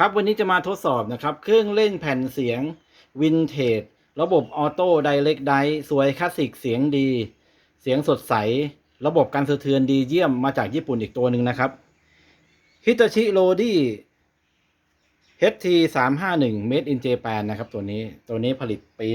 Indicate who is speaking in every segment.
Speaker 1: ครับวันนี้จะมาทดสอบนะครับ เครื่องเล่นแผ่นเสียงวินเทจระบบออโต้ไดเรกไดสวยคลาสสิกเสียงดี เสียงสดใส ระบบการสะเทือนดีเยี่ยมมาจากญี่ปุ่นอีกตัวหนึ่งนะครับฮิตาชิโรดี้ HT 3 5 1 Made in Japan นะครับตัวนี้ตัวนี้ผลิตปี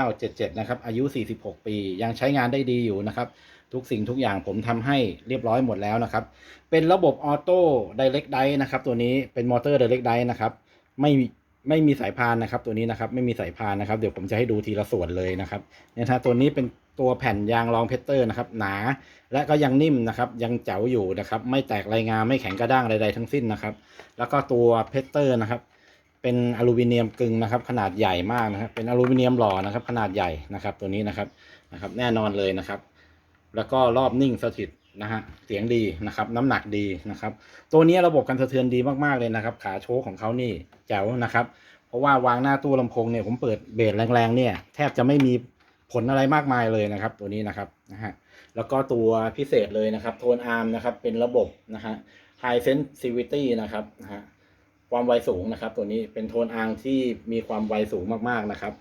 Speaker 1: 1977 นะครับ อายุ 46 ปี ยังใช้งานได้ดีอยู่นะครับ ทุกสิ่งทุกอย่างผมทำให้เรียบร้อยหมดแล้วนะครับ เป็นระบบออโต้ไดเรกไดนะครับ ตัวนี้เป็นมอเตอร์ไดเรกไดนะครับไม่มีไม่มีสายพานนะครับตัวนี้นะครับไม่มีสายพานนะครับ เดี๋ยวผมจะให้ดูทีละส่วนเลยนะครับเนี่ยถ้าตัวนี้เป็นตัวแผ่นยางรองเพชเตอร์นะครับ หนา และก็ยังนิ่มนะครับ ยังเจ๋วอยู่นะครับ ไม่แตกรายงานไม่แข็งกระด้างใดๆทั้งสิ้นนะครับ แล้วก็ตัวเพชเตอร์นะครับ เป็นอลูมิเนียมกึ่งนะครับ ขนาดใหญ่มากนะครับ เป็นอลูมิเนียมหล่อนะครับ ขนาดใหญ่นะครับ ตัวนี้นะครับนะครับ แน่นอนเลยนะครับ แล้วก็รอบนิ่งสถิตนะฮะเสียงดีนะครับ น้ำหนักดีนะครับ ตัวนี้ระบบการสะเทือนดีมากๆเลยนะครับ ขาโชว์ของเขานี่แจ๋วนะครับ เพราะว่าวางหน้าตู้ลำโพงเนี่ยผมเปิดเบสแรงๆเนี่ยแทบจะไม่มีผลอะไรมากมายเลยนะครับ ตัวนี้นะครับนะฮะแล้วก็ตัวพิเศษเลยนะครับโทนอาร์มนะครับเป็นระบบนะฮะ High Sensitivity นะครับนะฮะความไวสูงนะครับ ตัวนี้เป็นโทนอาร์มที่มีความไวสูงมากๆนะครับ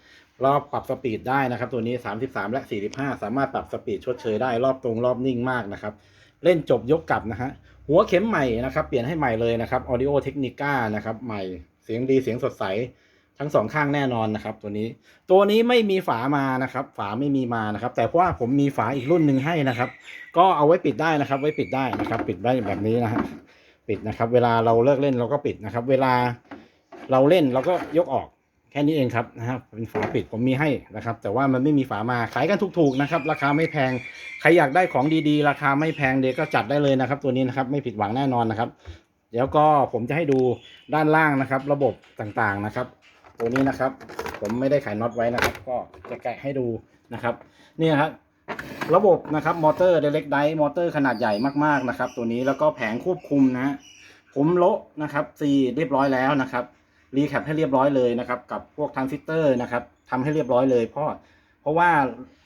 Speaker 1: รอบปรับสปีดได้นะครับ ตัวนี้ 33 และ 45 สามารถปรับสปีดชดเชยได้รอบตรงรอบนิ่งมากนะครับ เล่นจบยกกลับนะฮะหัวเข็มใหม่นะครับ เปลี่ยนให้ใหม่เลยนะครับ Audio Technica นะครับ ใหม่เสียงดีเสียงสดใสทั้งสองข้างแน่นอนนะครับ ตัวนี้ ตัวนี้ไม่มีฝามานะครับ ฝาไม่มีมานะครับ แต่เพราะว่าผมมีฝาอีกรุ่นหนึ่งให้นะครับ ก็เอาไว้ปิดได้นะครับ ไว้ปิดได้นะครับ ปิดไว้แบบนี้นะฮะปิดนะครับ เวลาเราเลิกเล่นเราก็ปิดนะครับ เวลาเราเล่นเราก็ยกออก แค่นี้เองครับนะครับเป็นฝาปิดผมมีให้นะครับ แต่ว่ามันไม่มีฝามาขายกันถูกๆนะครับ ราคาไม่แพงใครอยากได้ของดีๆ ราคาไม่แพงเด็กก็จัดได้เลยนะครับ ตัวนี้นะครับไม่ผิดหวังแน่นอนนะครับ เดี๋ยวก็ผมจะให้ดูด้านล่างนะครับ ระบบต่างๆนะครับ ตัวนี้นะครับ ผมไม่ได้ขายน็อตไว้นะครับ ก็จะแกะให้ดูนะครับนี่ครับระบบนะครับมอเตอร์เดเล็กไดมอเตอร์ขนาดใหญ่มากๆนะครับ ตัวนี้แล้วก็แผงควบคุมนะฮะผมโละนะครับซีเรียบร้อยแล้วนะครับ รีแคปให้เรียบร้อยเลยนะครับกับพวกทรานซิสเตอร์นะครับทำให้เรียบร้อยเลยเพราะเพราะว่า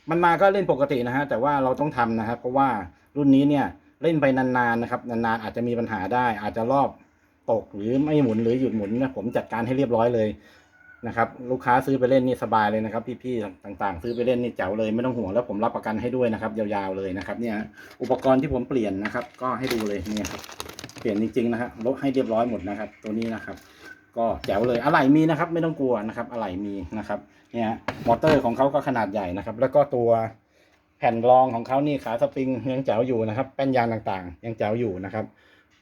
Speaker 1: มันมาก็เล่นปกตินะฮะแต่ว่าเราต้องทำนะครับเพราะว่ารุ่นนี้เนี่ยเล่นไปนานๆนะครับนานๆอาจจะมีปัญหาได้ อาจจะรอบตกหรือไม่หมุนหรือหยุดหมุนนะผมจัดการให้เรียบร้อยเลยนะครับลูกค้าซื้อไปเล่นนี่สบายเลยนะครับพี่ๆต่างๆ ซื้อไปเล่นนี่แจ๋วเลยไม่ต้องห่วงแล้วผมรับประกันให้ด้วยนะครับ ยาวๆเลยนะครับ เนี่ย อุปกรณ์ที่ผมเปลี่ยนนะครับ ก็ให้ดูเลยเนี่ยครับเปลี่ยนจริงๆนะครับลบให้เรียบร้อยหมดนะครับ ตัวนี้นะครับ ก็แจ๋วเลยอะไหล่มีนะครับ ไม่ต้องกลัวนะครับอะไหล่มีนะครับเนี่ยมอเตอร์ของเขาก็ขนาดใหญ่นะครับ แล้วก็ตัวแผ่นรองของเขานี่ขาสปริงยังแจ๋วอยู่นะครับแป้นยางต่างๆ ยังแจ๋วอยู่นะครับ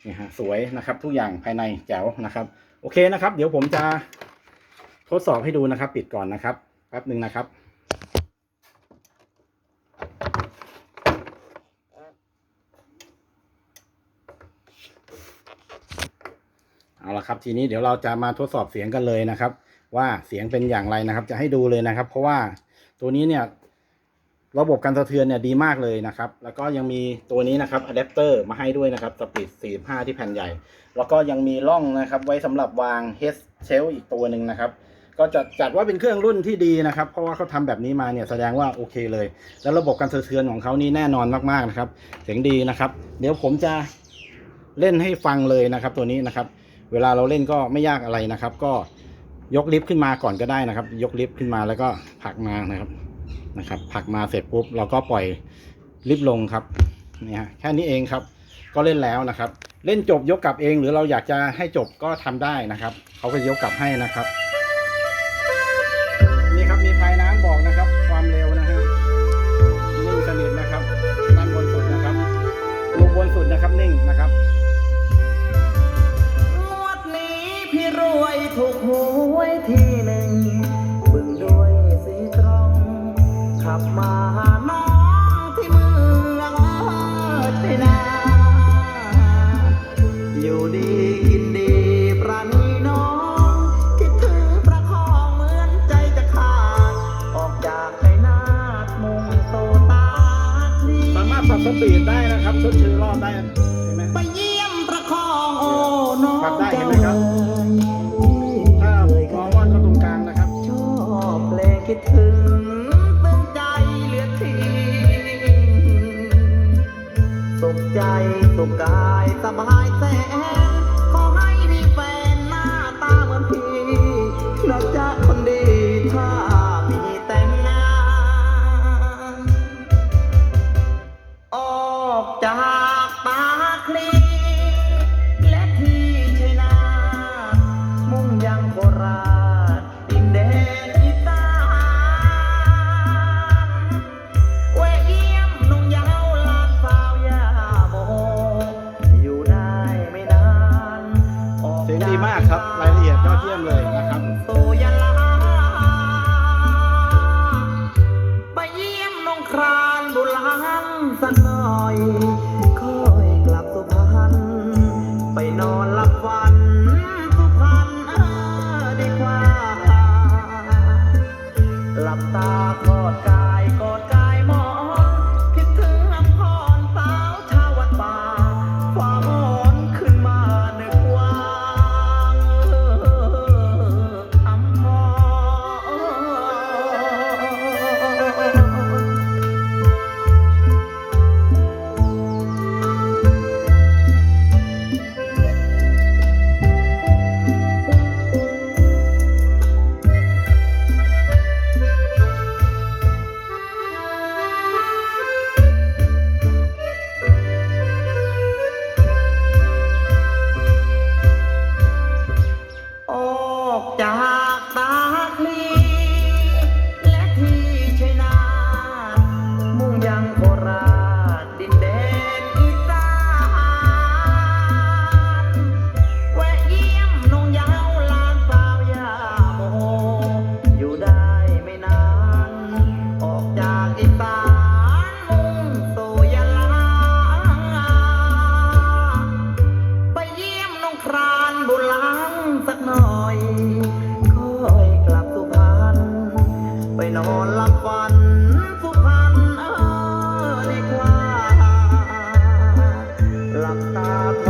Speaker 1: นี่ฮะสวยนะครับ ทุกอย่างภายในแจ๋วนะครับ โอเคนะครับ เดี๋ยวผมจะทดสอบให้ดูนะครับ ปิดก่อนนะครับแป๊บหนึ่งนะครับ เอาละครับ ทีนี้เดี๋ยวเราจะมาทดสอบเสียงกันเลยนะครับ ว่าเสียงเป็นอย่างไรนะครับ จะให้ดูเลยนะครับ เพราะว่าตัวนี้เนี่ย ระบบการสะเทือนเนี่ยดีมากเลยนะครับ แล้วก็ยังมีตัวนี้นะครับอะแดปเตอร์มาให้ด้วยนะครับสปีด45 ที่แผ่นใหญ่ แล้วก็ยังมีร่องนะครับ ไว้สำหรับวางเฮดเชลอีกตัวหนึ่งนะครับก็จะจัดว่าเป็นเครื่องรุ่นที่ดีนะครับ เพราะว่าเขาทำแบบนี้มาเนี่ยแสดงว่าโอเคเลย แล้วระบบการสะเทือนของเขานี่แน่นอนมากๆนะครับ เสียงดีนะครับ เดี๋ยวผมจะ เล่นให้ฟังเลยนะครับตัวนี้นะครับ เวลาเราเล่นก็ไม่ยากอะไรนะครับ ก็ยกลิฟต์ขึ้นมาก่อนก็ได้นะครับ ยกลิฟต์ขึ้นมาแล้วก็ผลักมานะครับนะครับผลักมาเสร็จปุ๊บเราก็ปล่อยลิฟต์ลงครับนี่ฮะแค่นี้เองครับ ก็เล่นแล้วนะครับ เล่นจบยกกลับเอง หรือเราอยากจะให้จบก็ทำได้นะครับเขาก็ยกกลับให้นะครับนี่ครับมีพายน้ำบอกนะครับ ความเร็วนะฮะนิ่งสนิทนะครับด้านบนสุดนะครับลูกบนสุดนะครับนิ่งนะครับ
Speaker 2: รวยถูกหวยทีหนึ่งบึงด้วยสีตรอง ขับมาหาน้องที่เมืองที่นาอยู่ดีกินดีปราณีน้องคิดถึงประคองเหมือนใจจะขาด ออกจากใจนาดมุ่งโตตาดี
Speaker 1: สามารถปรับสปีดได้นะครับชดเชยรอบได้เห็นไหม
Speaker 2: ไปเยี่ยมประคองโอ้น้อง
Speaker 1: ปรับได้เห็นไหมครับ
Speaker 2: เจ้
Speaker 1: ถ้ คิ
Speaker 2: ดถึงานสักหน่อย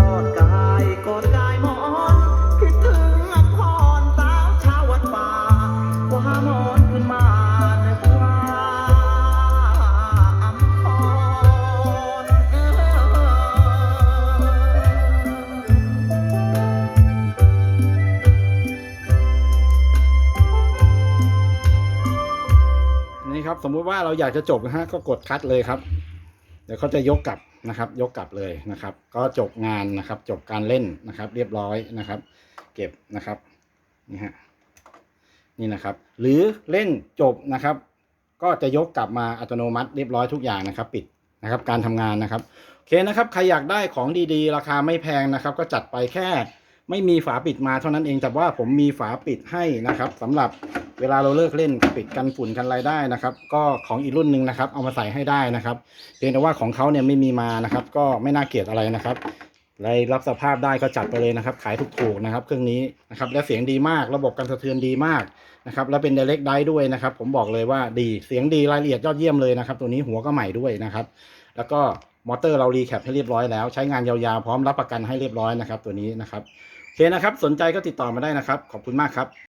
Speaker 2: อดกายกอดกายหมอนคิดถึงอำพรสาวชาววัดป่าคว่าหมอนขึ้นมานึกว่าอำพร
Speaker 1: นี่ครับ สมมุติว่าเราอยากจะจบนะฮะก็กดคัดเลยครับ เดี๋ยวเขาจะยกกลับ นะครับ ยกกลับเลยนะครับ ก็จบงานนะครับ จบการเล่นนะครับ เรียบร้อยนะครับ เก็บนะครับนี่ฮะนี่นะครับ หรือเล่นจบนะครับ ก็จะยกกลับมาอัตโนมัติเรียบร้อยทุกอย่างนะครับ ปิดนะครับ การทำงานนะครับโอเคนะครับใครอยากได้ของดีๆ ราคาไม่แพงนะครับ ก็จัดไปแค่ ไม่มีฝาปิดมาเท่านั้นเองแต่ว่าผมมีฝาปิดให้นะครับสำหรับเวลาเราเลิกเล่นปิดกันฝุ่นกันอะไรได้นะครับ ก็ของอีกรุ่นหนึ่งนะครับ เอามาใส่ให้ได้นะครับเพียงแต่ว่าของเขาเนี่ยไม่มีมานะครับ ก็ไม่น่าเกลียดอะไรนะครับใครรับสภาพได้ก็จัดไปเลยนะครับ ขายถูกๆนะครับ เครื่องนี้นะครับ และเสียงดีมาก ระบบการสะเทือนดีมากนะครับ แล้วเป็น direct drive ด้วยนะครับ ผมบอกเลยว่าดี เสียงดีรายละเอียดยอดเยี่ยมเลยนะครับ ตัวนี้หัวก็ใหม่ด้วยนะครับ แล้วก็มอเตอร์เรารีแคปให้เรียบร้อยแล้ว ใช้งานยาวๆพร้อมรับประกันให้เรียบร้อยนะครับ ตัวนี้นะครับ เคนะครับ สนใจก็ติดต่อมาได้นะครับ ขอบคุณมากครับ